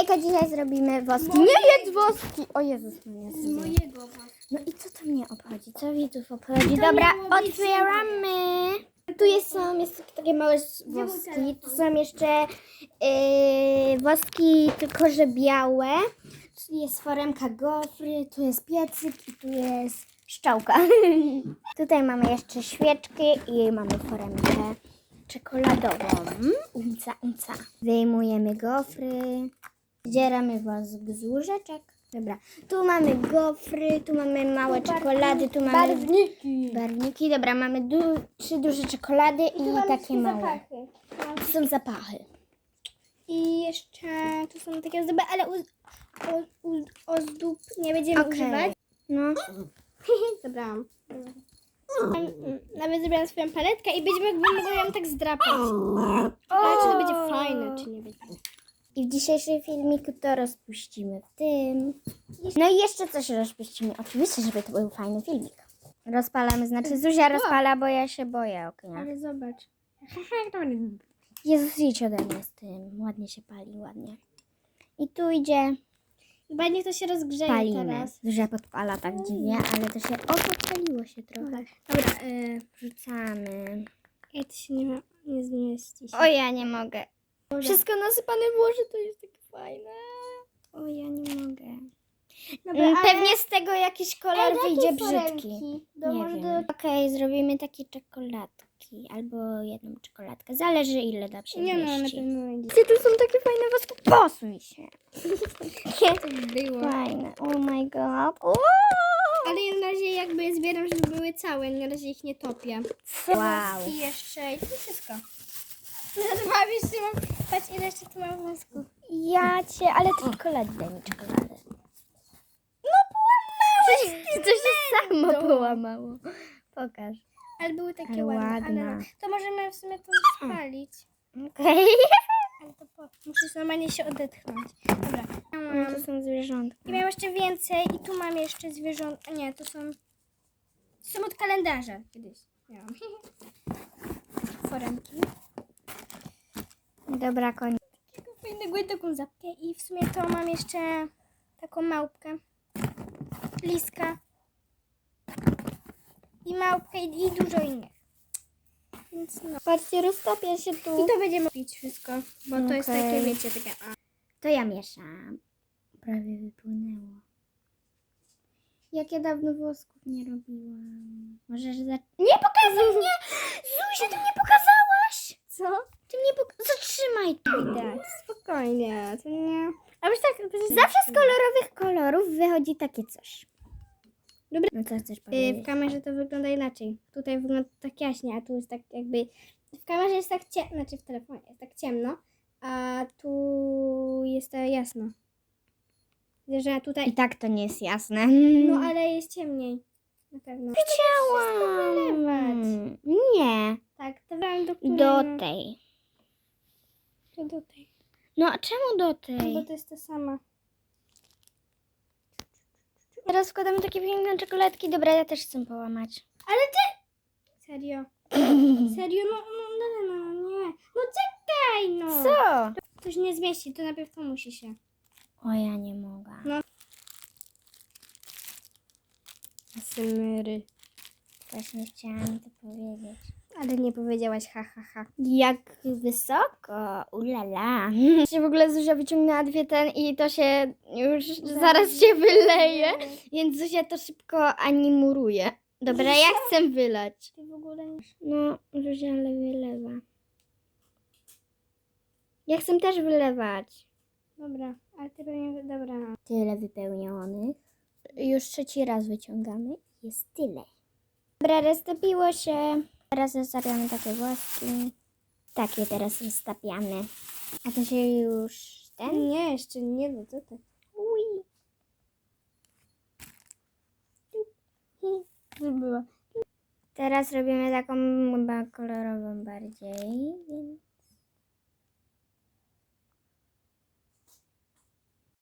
Jaka dzisiaj zrobimy woski? Nie jedz woski! O Jezus, mnie Z mojego. No i co to mnie obchodzi? Co widzów obchodzi? Dobra, otwieramy. Tu jest, są jeszcze takie małe woski. Tu są jeszcze yy, woski, tylko że białe. Tu jest foremka gofry, tu jest piecyk i tu jest szczałka. Tutaj mamy jeszcze świeczki i mamy foremkę czekoladową. Unca, unca. Wyjmujemy gofry. Zdzieramy wosk z łyżeczek. Dobra, tu mamy gofry, tu mamy małe czekolady, tu mamy Barwniki. barwniki. Dobra, mamy du- trzy duże czekolady i takie małe. Zapachy. Tu są zapachy. I jeszcze tu są takie ozdoby, ale o, uz, ozdób nie będziemy Okej. używać. No. Zabrałam. Nawet zebrałam swoją paletkę i będziemy mogły ją tak zdrapać. Ale czy to będzie fajne, czy nie będzie. I w dzisiejszym filmiku to rozpuścimy w tym. No i jeszcze coś rozpuścimy. Oczywiście, żeby to był fajny filmik. Rozpalamy, znaczy Zuzia rozpala, bo ja się boję ognia. Ale zobacz. Jezus, idź ode mnie z tym. Ładnie się pali, ładnie. I tu idzie, Chyba niech to się rozgrzeje palimy. teraz. Zuzia podpala tak dziwnie, ale to się, o, podpaliło się trochę. Dobra, y, Wrzucamy. ja to się nie, ma, nie zmieści się. O, ja nie mogę. Wszystko nasypane było, że to jest takie fajne. O, ja nie mogę. Dobra, Mm, ale- Pewnie z tego jakiś kolor wyjdzie brzydki. foremki. Do, Nie może wiem. do- Okej, zrobimy takie czekoladki. Albo jedną czekoladkę. Zależy ile da się Nie no, na zmieści. pewno będzie. Ty, tu są takie fajne woski. Posuń się. Jakie To było. fajne. Oh my god. O! Ale ja na razie jakby zbieram, żeby były całe, na razie ich nie topię. Wow. I jeszcze, i to wszystko. Dwa jeszcze mam, patrz ile jeszcze tu mam włosków. Ja cię, ale to czekolady, daj mi czekoladę. No połamałeś! To się samo połamało. Pokaż. Ale były takie Ale ładne. ładna. Ale to możemy w sumie to spalić. Okej. Ale to po, muszę normalnie się odetchnąć. Dobra. Ja No mam, to są zwierzątka. i miałam jeszcze więcej i tu mam jeszcze zwierząt. Nie, to są. To są od kalendarza kiedyś. Miałam. Foremki. Dobra, koniec. Taką fajnego taką zapkę. I w sumie to mam jeszcze taką małpkę. Liska. I małpkę i, i dużo innych. Więc no. Patrzcie, roztopia się tu. I to będziemy pić wszystko, bo to jest takie, wiecie, takie... A. To ja mieszam. Prawie wypłynęło. Jak ja dawno włosków nie robiłam. Możesz za... Nie pokazuj mnie! Zuzia, ty mnie pokazałaś! Co? Ty mnie pok... Zatrzymaj to! Spokojnie, to nie... A tak... Zawsze z kolorowych kolorów wychodzi takie coś. Dobra. No co chcesz Y, powiedzieć? W kamerze to wygląda inaczej. Tutaj wygląda tak jaśnie, a tu jest tak jakby... W kamerze jest tak ciemno, znaczy w telefonie jest tak ciemno, a tu jest to jasno. Widzę, że tutaj... I tak to nie jest jasne. No ale jest ciemniej. Na pewno. Chciałam. wylewać. Nie. Tak, to wam do której... Do tej. Do tej. No a czemu do Bo tej? to jest ta sama. Teraz wkładamy takie piękne czekoladki. Dobra, ja też chcę połamać. Serio. Serio? No, no, no, no, no, nie. No czekaj, no. Co? To się nie zmieści, to najpierw to musi się. O, ja nie mogę. No. Smyry. Właśnie chciałam to powiedzieć. Ale nie powiedziałaś ha, ha, ha. Jak wysoko, ulala. Się w ogóle Zuzia wyciągnęła dwie ten i to się już zaraz się wyleje, więc Zuzia to szybko animuruje. Dobra, ja chcę wylać. Ty w ogóle nie... No, Zuzia ale wylewa. Ja chcę też wylewać. Dobra, ale ty pewnie... Dobra. Tyle wypełnionych. Już trzeci raz wyciągamy. Jest tyle. Dobra, roztopiło się. Teraz roztapiamy takie włoski. Takie teraz roztapiamy. A to się już ten... Nie, jeszcze nie, no co ty? Było. Teraz robimy taką kolorową bardziej. więc-